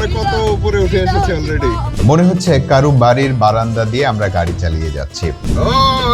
আমরা কত উপরে উঠে এসেছি অলরেডি মনে হচ্ছে কারু বাড়ির বারান্দা দিয়ে আমরা গাড়ি চালিয়ে যাচ্ছি। ও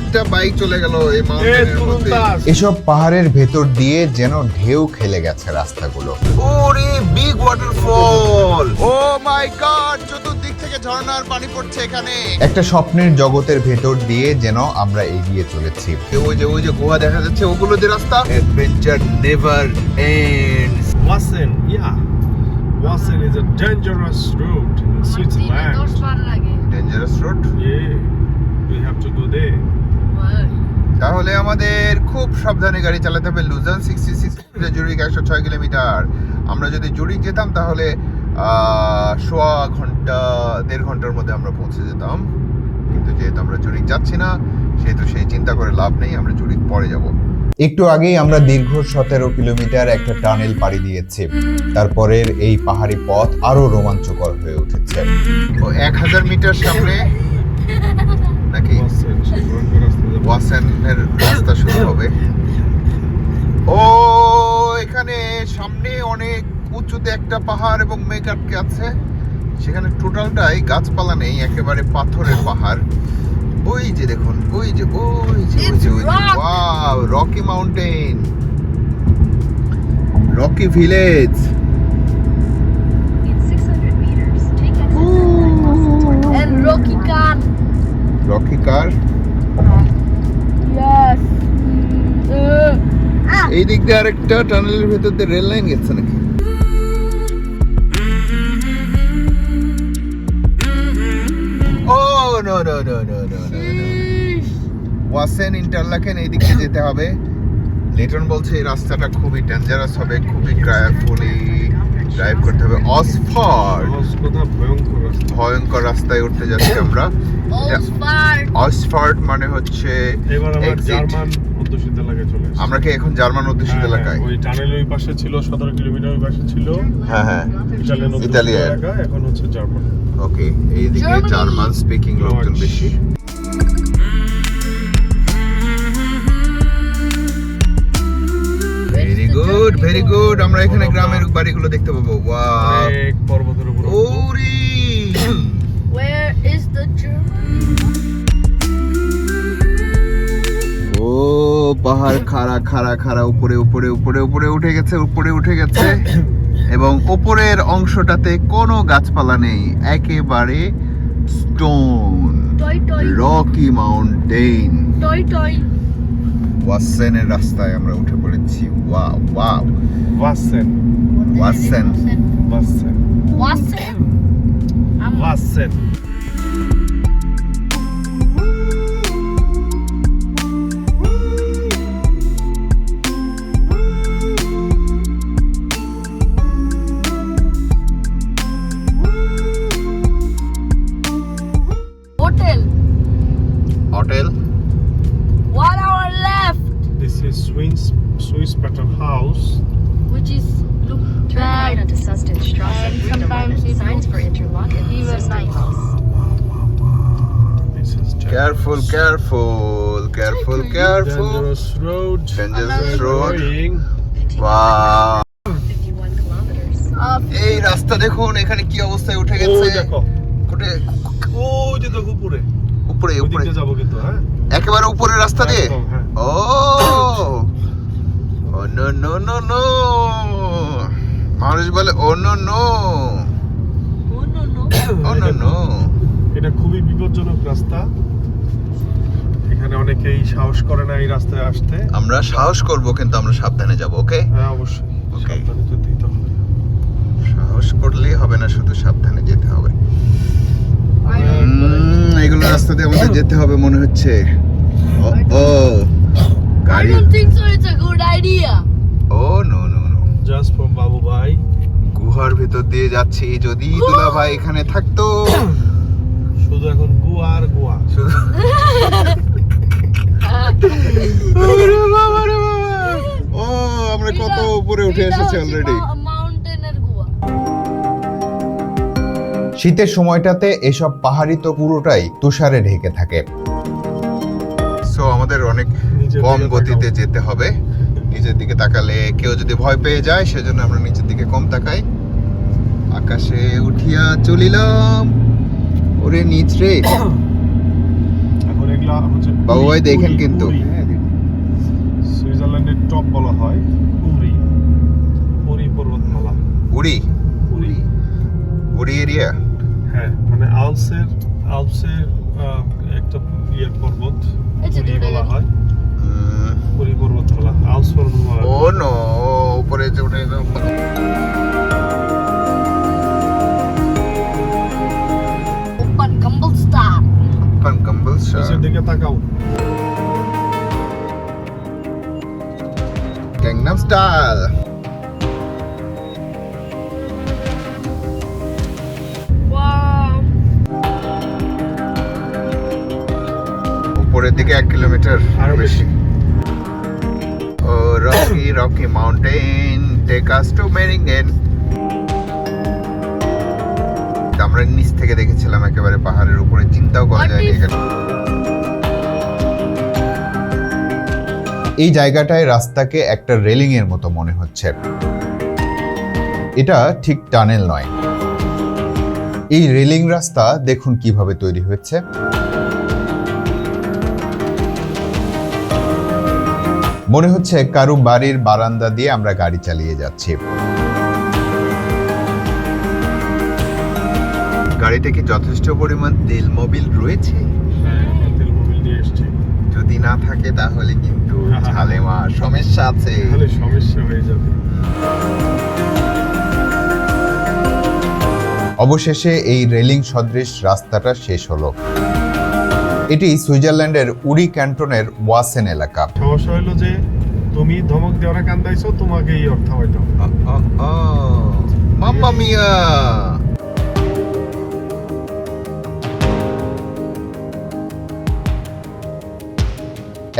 একটা বাইক চলে গেল এই মাউন্টেনের মধ্যে। এসব পাহাড়ের ভেতর দিয়ে যেন ঢেউ খেলে গেছে রাস্তাগুলো। ওরে big waterfall oh my god চতুর্দিক থেকে ঝর্ণার পানি পড়ছে এখানে। একটা স্বপ্নের জগতের ভেতর দিয়ে যেন আমরা এগিয়ে চলেছি। ওই যে ওই যে গুহা দেখা যাচ্ছে ওগুলো যে রাস্তা? Adventure never ends. Wassen is a dangerous road in Switzerland. Dangerous road Yeah, we have to go there. তাহলে আমাদের খুব সাবধানে গাড়ি চালাতে হবে। লুজান সিক্সটি সিক্স জুরিক একশো ছয় কিলোমিটার। আমরা যদি জুরিক যেতাম তাহলে আহ, সোয়া ঘণ্টা দেড় ঘণ্টার মধ্যে আমরা পৌঁছে যেতাম। কিন্তু যেহেতু আমরা জুরিক যাচ্ছি না সেহেতু সেই চিন্তা করে লাভ নেই আমরা জুরিক পরে যাব। একটু আগেই আমরা দীর্ঘ সতেরো কিলোমিটার একটা টানেল পাড়ি দিয়েছি। তারপরের এই পাহাড়ি পথ আরও রোমাঞ্চকর হয়ে উঠেছে। এক হাজার মিটার সামনে নাকি রাস্তা শুরু হবে। ও, এখানে সামনে অনেক উঁচুতে একটা পাহাড় এবং মেঘ আটকে আছে। সেখানে টোটালটাই গাছপালা নেই, একেবারে পাথরের পাহাড়। ওই যে দেখুন ওই যে ওই যে ওই যে ওই যে wow rocky mountain rocky village In 600 meters, take exit to Wasserturm. And Rocky Khan. Rocky car. Mm, uh, এই দিক দিয়ে আরেকটা টানেলের ভেতর দিয়ে রেল লাইন গেছে নাকি? ওয়াসেন ইন্টারলাকেন এই দিকে যেতে হবে। লিটন বলছে এই রাস্তাটা খুবই ডেঞ্জারাস হবে খুবই কেয়ারফুলি ড্রাইভ করতে হবে। অসফর্ড ভয়ঙ্কর ভয়ঙ্কর রাস্তায় উঠতে যাচ্ছি আমরা। অসফর্ড মানে হচ্ছে এবার আমরা জার্মান এলাকায় চলে এসেছি। আমরা কি এখন জার্মান অধ্যুষিত হ্যাঁ, এলাকায়? ওই টানেল ওই পাশে ছিল সতেরো কিলোমিটার ওই পাশে ছিল। হ্যাঁ হ্যাঁ। ইতালিয়ান। এলাকা এখন হচ্ছে জার্মান ওকে এইদিকে জার্মান স্পিকিং লোকজন বেশি। ভেরি গুড ভেরি গুড আমরা এখানে গ্রামের বাড়িগুলো দেখতে পাবো। ওয়াও পর্বতের উপর। ওরে। Where is the German? ও। পাহাড় খাড়া খাড়া খাড়া উপরে উপরে উপরে উপরে উঠে গেছে উপরে উঠে গেছে। এবং উপরের অংশটাতে কোনো গাছপালা নেই একেবারে স্টোন. Rocky mountain. ওয়াসেনের রাস্তায় আমরা উঠে পড়েছি। Wow wow. Wassen. Wassen. Wassen. I'm Wassen. House which is look Turn right bad. onto Sustenstrasse And sometimes it Signs for Interlaken, even. This is careful careful careful careful dangerous road road Annoying. Wow 51 kilometers. Uh, এই রাস্তা দেখুন এখানে কি অবস্থায় উঠে ওই গেছে দেখো উঠে ওই যে দেখো উপরে উপরে উপরে দিকটা যাব কিন্তু হ্যাঁ একেবারে উপরের রাস্তা দিয়ে একদম, হ্যাঁ। Oh oh no no no no মানুষ বলে ও no no oh no no. Oh no no এটা খুবই বিপজ্জনক রাস্তা। এখানে অনেকেই সাহস করে না এই রাস্তায় আসতে। আমরা সাহস করব কিন্তু আমরা সাবধানে যাব ওকে হ্যাঁ অবশ্যই. সাবধানে তো দিতে হবে। সাহস করলেই হবে না শুধু সাবধানে যেতে হবে। I এগুলো রাস্তা দিয়ে আমাদের যেতে হবে মনে হচ্ছে। Oh oh I don't think so. It's a good idea. Oh no no no just for Babu ভাই গুহার ভিতর দিয়ে যাচ্ছি যদি দুলা ভাই এখানে থাকতো শুধু এখন গোয়া আর গোয়া শুধু। ও আমরা কত উপরে উঠে এসেছি অলরেডি। শীতের সময়টাতে এসব পাহাড়ি তো পুরোটাই তুষারে ঢেকে থাকে সো আমাদের অনেক কম গতিতে যেতে হবে। নিচের দিকে তাকালে কেউ যদি ভয় পেয়ে যায় সেজন্য আমরা নিচের দিকে কম তাকাই। আকাশে উঠিয়া চলিলাম। ওরে নিচ রে। এখন এগুলা হচ্ছে বাবু ভাই দেখেন কিন্তু। সুইজারল্যান্ডের টপ বলা হয় উরি উরি পর্বতমালা। উড়ি উরি উড়ি এরিয়া? হ্যাঁ মানে আলসের আলসের একটা ইয়ে পর্বত দূরে বলা হয়। উরি পর্বতমালা আলস পর্বতমালা ও নো উপরে যে উঠে Open Gumball Star. পান কম্বল নিচের দিকে তাকাও গ্যাংনাম স্টাইল Wow. দিকে এক কিলোমিটার আরও বেশি। ও rocky rocky mountain take us to Meiringen আমরা নিচ থেকে দেখেছিলাম একেবারে পাহাড়ের উপরে চিন্তাও করা যায়নি এখানে। এই জায়গাটায় রাস্তাকে একটা রেলিং এর মতো মনে হচ্ছে। এটা ঠিক টানেল নয়। এই রেলিং রাস্তা দেখুন কীভাবে তৈরি হয়েছে। মনে হচ্ছে কারও বাড়ির বারান্দা দিয়ে আমরা গাড়ি চালিয়ে যাচ্ছি। গাড়িতে কি যথেষ্ট পরিমাণ তেল মোবিল রয়েছে? হ্যাঁ যদি না থাকে তাহলে কিন্তু ঝালেমা সমস্যা আছে। সমস্যা হয়ে যাবে। অবশেষে এই রেলিং সদৃশ রাস্তাটা শেষ হলো। এটি সুইজারল্যান্ডের উরি ক্যান্টনের ওয়াসেন এলাকা। সমস্যা হলো যে তুমি ধমক দেওয়ার কান্দাইছো তোমাকে এই অর্থ হয়তো মাম্মা মিয়া!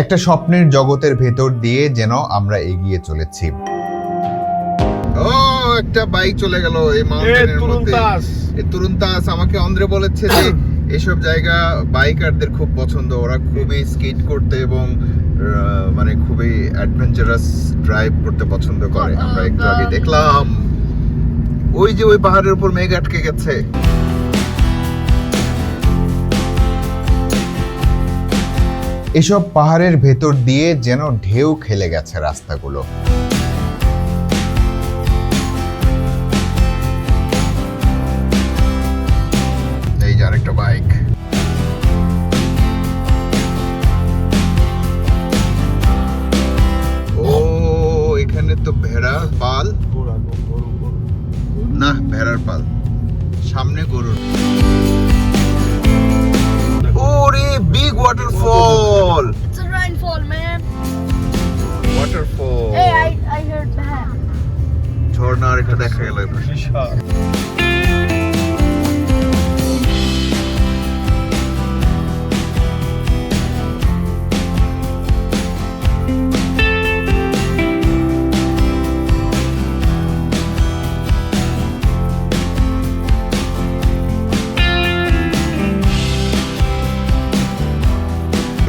একটা স্বপ্নের জগতের ভেতর দিয়ে যেন আমরা এগিয়ে চলেছি। ও একটা বাইক চলে গেল এই এ মাউন্টেনের মধ্যে। এই তরুণ দাস আমাকে অন্ধ্রে বলেছে যে এসব জায়গা বাইকারদের খুব পছন্দ। ওরা খুবই স্কেট করতে এবং মানে খুবই অ্যাডভেঞ্চারাস ড্রাইভ করতে পছন্দ করে। আমরা একটু আগে দেখলাম। ওই যে ওই পাহাড়ের উপর মেঘ আটকে গেছে। এসব পাহাড়ের ভেতর দিয়ে যেন ঢেউ খেলে গেছে রাস্তাগুলো। আরেকটা বাইক ও এখানে তো পাল। গরু না ভেড়ার পাল। সামনে গরুর। ওরে big waterfall It's a rainfall, man. Waterfall Hey, I, I heard that. ঝর্ণার এটা দেখা গেল বিশাল।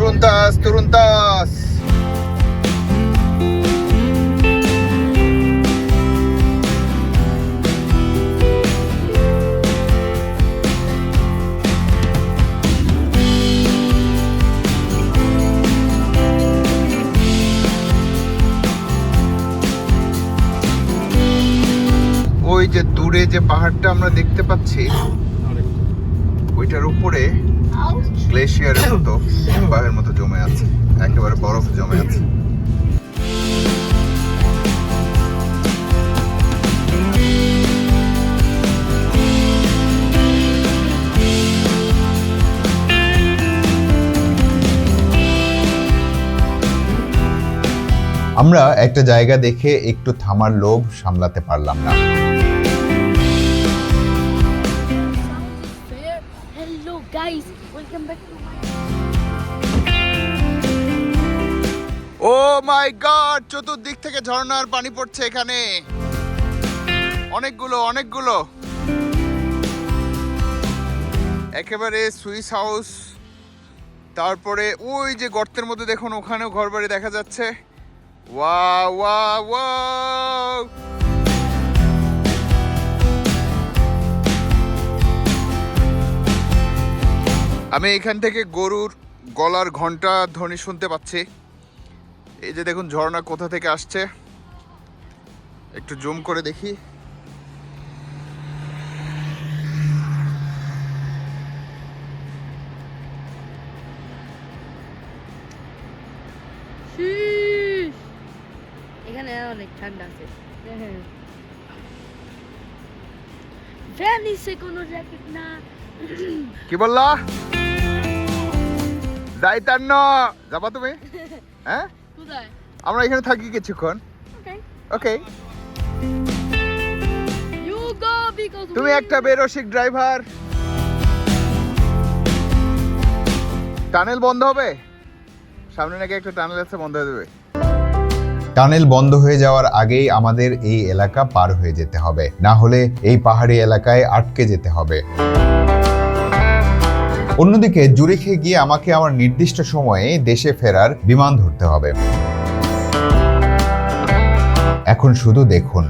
তরুণ দাস তরুণ দাস ওই যে দূরে যে পাহাড়টা আমরা দেখতে পাচ্ছি ওইটার উপরে গ্লেশিয়ারের মতো হিমবাহের মতো জমে আছে, একেবারে বরফ জমে আছে। আমরা একটা জায়গা দেখে একটু থামার লোভ সামলাতে পারলাম না। ও মাই গড, চতুর্দিক থেকে ঝর্ণার পানি পড়ছে এখানে। অনেকগুলো অনেকগুলো। একেবারে সুইস হাউস। তারপরে ওই যে গর্তের মধ্যে দেখুন, ওখানেও ঘরবাড়ি দেখা যাচ্ছে। ওয়া ওয়া ওয়া আমি এখান থেকে গরুর গলার ঘণ্টা ধ্বনি শুনতে পাচ্ছি। এই যে দেখুন ঝর্ণা কোথা থেকে আসছে? একটু জুম করে দেখি। এখানে অনেক ঠান্ডা আছে। ফ্যান নিচ্ছে কোনো জ্যাকেট না। কি বললা? যাইতান্ন। যাবা তুমি? হ্যাঁ? আমরা এখানে থাকি কিছুক্ষণ। ওকে তুমি একটা বেরসিক ড্রাইভার টানেল বন্ধ হবে? সামনে নাকি একটা টানেল আছে বন্ধ হয়ে দেবে টানেল বন্ধ হয়ে যাওয়ার আগেই আমাদের এই এলাকা পার হয়ে যেতে হবে। না হলে এই পাহাড়ি এলাকায় আটকে যেতে হবে। অন্যদিকে জুরিখে গিয়ে আমাকে আমার নির্দিষ্ট সময়ে দেশে ফেরার বিমান ধরতে হবে। এখন শুধু দেখুন।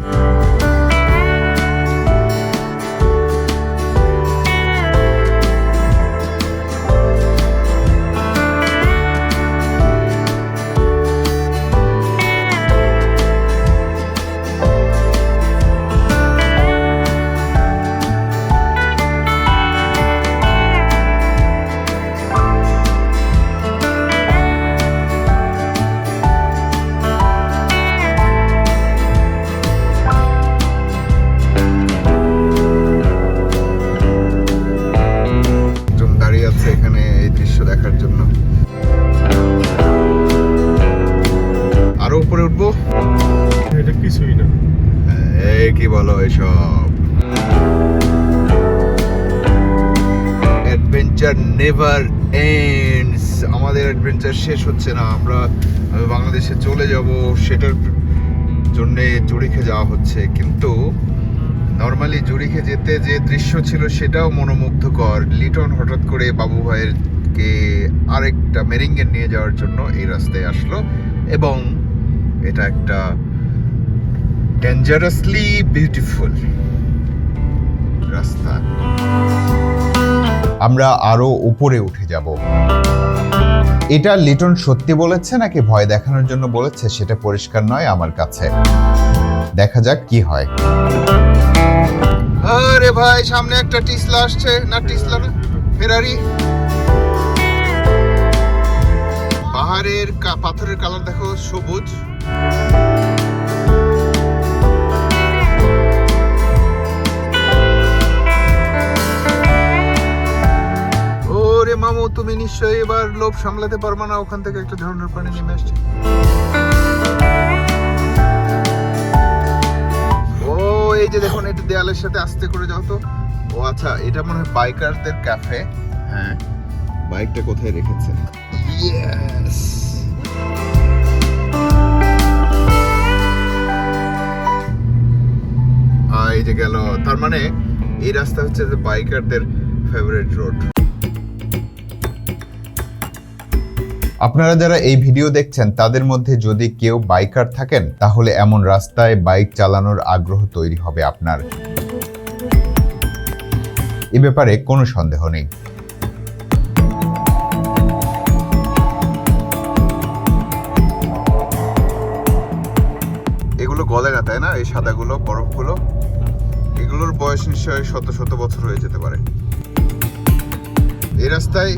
অ্যাডভেঞ্চার নেভার এন্ডস আমাদের অ্যাডভেঞ্চার শেষ হচ্ছে না। আমরা বাংলাদেশে চলে যাব, সেটার জন্যে জুড়িখে যাওয়া হচ্ছে। কিন্তু নর্মালি জুড়িখে যেতে যে দৃশ্য ছিল সেটাও মনোমুগ্ধকর। লিটন হঠাৎ করে বাবু ভাইয়েরকে আরেকটা মেরিঙ্গে নিয়ে যাওয়ার জন্য এই রাস্তায় আসলো এবং এটা একটা ডেঞ্জারাসলি বিউটিফুল রাস্তা। আমরা আরও উপরে উঠে যাব। এটা লিটন সত্যি বলেছে নাকি ভয় দেখানোর জন্য বলেছে সেটা পরিষ্কার নয় আমার কাছে। দেখা যাক কি হয়। আরে ভাই, সামনে একটা টিসলা আসছে। না, টিসলা না ফেরারি পাহাড়ের পাথরের কালার দেখো, সবুজ। ওরে মামু তুমি নিশ্চয়ই এবার লোভ সামলাতে পারবে না ওখান থেকে একটা ঝর্ণার পানি নেমে আসছে। ও এই যে দেখুন এটা দেয়ালের সাথে আস্তে করে যাও তো। ও আচ্ছা এটা মনে হয় বাইকারদের ক্যাফে। হ্যাঁ বাইকটা কোথায় রেখেছে? ইয়েস এই যে গেল। তার মানে এই রাস্তা হচ্ছে যে বাইকারদের ফেভারিট রোড আপনারা যারা এই ভিডিও দেখছেন, তাদের মধ্যে যদি কেউ বাইকার থাকেন, তাহলে এমন রাস্তায় বাইক চালানোর আগ্রহ তৈরি হবে আপনার। এ ব্যাপারে কোনো সন্দেহ নেই। এগুলো গলে না তাই না? এই সাদাগুলো, বরফগুলো, এগুলোর বয়স নিশ্চয়ই শত শত বছর হয়ে যেতে পারে। এই রাস্তায়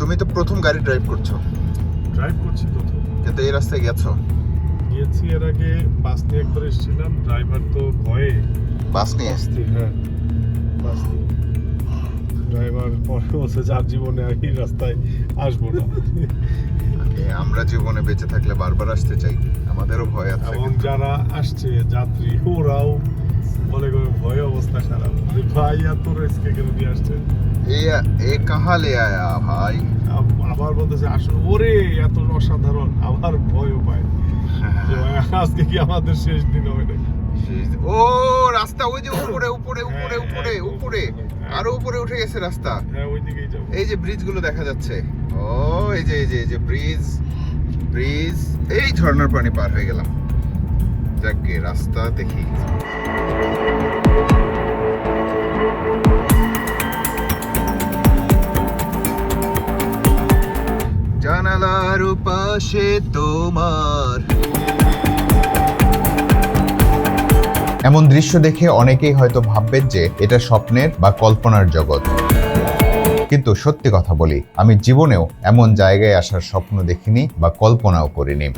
তুমি তো প্রথম গাড়ি ড্রাইভ করছ। ড্রাইভ করছি তো কিন্তু এই রাস্তায় গেছো? গিয়েছি এর আগে বাস নিয়ে একবার এসেছিলাম ড্রাইভার তো ভয়ে বাস নিয়ে? অস্থির হ্যাঁ বাস নিয়ে। ড্রাইভার পরে বলছে যার জীবনে আর এই রাস্তায় আসব না। আমরা জীবনে বেঁচে থাকলে বারবার আসতে চাই। আমাদেরও ভয় আছে এবং যারা আসছে যাত্রী ওরাও করে ভয় অবস্থা খারাপ। ভাই এত রেস্কে কেন নিয়ে আসছে? এ এ কাহা লে আয়া ভাই? আবার বলতেছে আসলে ওরে এত অসাধারণ আবার ভয়ও পায়। আজকে কি আমাদের শেষ দিন হবে নাকি? ও রাস্তা ওই যে উপরে উপরে উপরে হ্যাঁ, উপরে উপরে হ্যাঁ। আরও উপরে উঠে গেছে রাস্তা। হ্যাঁ এই যে ব্রিজগুলো দেখা যাচ্ছে। ও এই যে এই যে এই যে ব্রিজ ব্রিজ এই ঝর্ণার পানি পার হয়ে গেলাম। যাকে রাস্তা দেখি। পাশে তোমার। এমন দৃশ্য দেখে অনেকেই হয়তো ভাববেন যে এটা স্বপ্নের বা কল্পনার জগৎ। কিন্তু সত্যি কথা বলি, আমি জীবনেও এমন জায়গায় আসার স্বপ্ন দেখিনি বা কল্পনাও করিনি।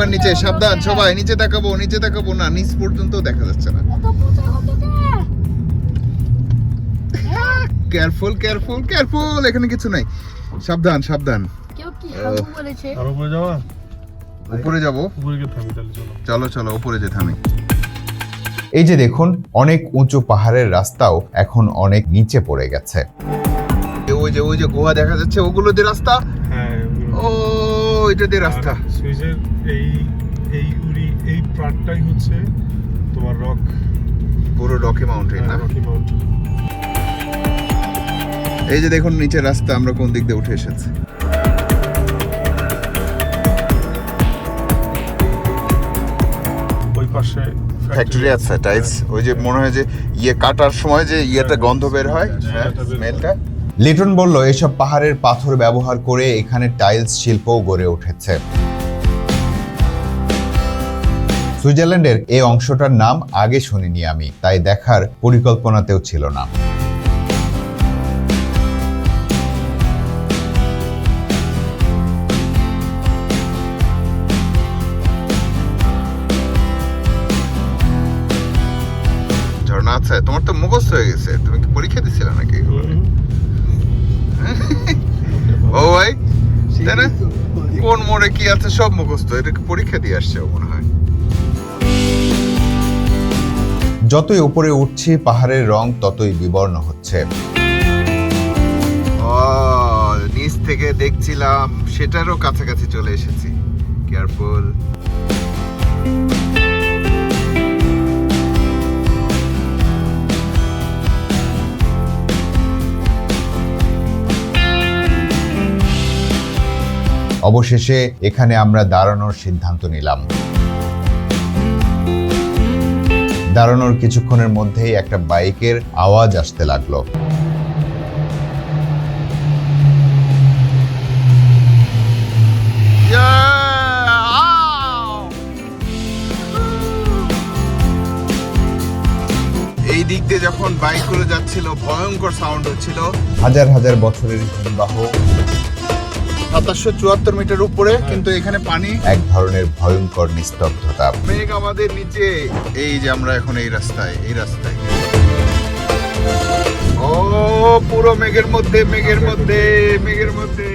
এবার নিচে সাবধান সবাই নিচে তাকাবো নিচে তাকাবো। না নিচ পর্যন্ত দেখা যাচ্ছে না? কেয়ারফুল কেয়ারফুল কেয়ারফুল এখানে কিছু নাই। সাবধান সাবধান। কেউ কি হাগু বলেছে? আর উপরে যাব? গিয়ে থামি চলো। চলো উপরে যেতে আমি এই যে দেখুন অনেক উঁচু পাহাড়ের রাস্তাও এখন অনেক নিচে পড়ে গেছে। ওই যে ওই যে গুহা দেখা যাচ্ছে ওগুলো দিয়ে রাস্তা? হ্যাঁ ও এটা দিয়ে রাস্তা। আর সুইজের এই এই উড়ি এই পার্টটাই হচ্ছে তোমার রক পুরো রকি মাউন্টেন না? রকি মাউন্টেন এই যে দেখুন নিচে রাস্তা আমরা কোন দিক দিয়ে উঠে এসেছি। ওই পাশে ফ্যাক্টরি আছে টাইলস ওই যে মনে হয় যে ইয়ে কাটার সময় যে ইয়েটা গন্ধ বের হয় হ্যাঁ বের হয়। স্মেলটা লিটন বলল এসব পাহাড়ের পাথর ব্যবহার করে এখানে টাইলস শিল্পও গড়ে উঠেছে। সুইজারল্যান্ডের এই অংশটার নাম আগে শুনিনি আমি তাই দেখার পরিকল্পনাতেও ছিল না। ঝর্ণা আছে। তোমার তো মুখস্থ হয়ে গেছে। তুমি কি পরীক্ষা দিছিলে নাকি? ও ভাই তাই না? কোন মোড়ে কি আছে সব মুখস্থ? এটা পরীক্ষা দিয়ে আসছে ও মনে যতই উপরে উঠছি পাহাড়ের রং ততই বিবর্ণ হচ্ছে। নিচ থেকে দেখছিলাম সেটারও কাছাকাছি চলে এসেছি। কেয়ারফুল অবশেষে এখানে আমরা দাঁড়ানোর সিদ্ধান্ত নিলাম। দাঁড়ানোর কিছুক্ষণের মধ্যেই একটা বাইকের আওয়াজ আসতে লাগল। এই দিক দিয়ে যখন বাইক করে যাচ্ছিল ভয়ঙ্কর সাউন্ড হচ্ছিল। হাজার হাজার বছরের হিমবাহ। সাতাশশো চুয়াত্তর মিটার উপরে কিন্তু এখানে পানি এক ধরনের ভয়ঙ্কর নিস্তব্ধতা। মেঘ আমাদের নিচে। এই যে আমরা এখন এই রাস্তায় এই রাস্তায়। ও পুরো মেঘের মধ্যে মেঘের মধ্যে মেঘের মধ্যে।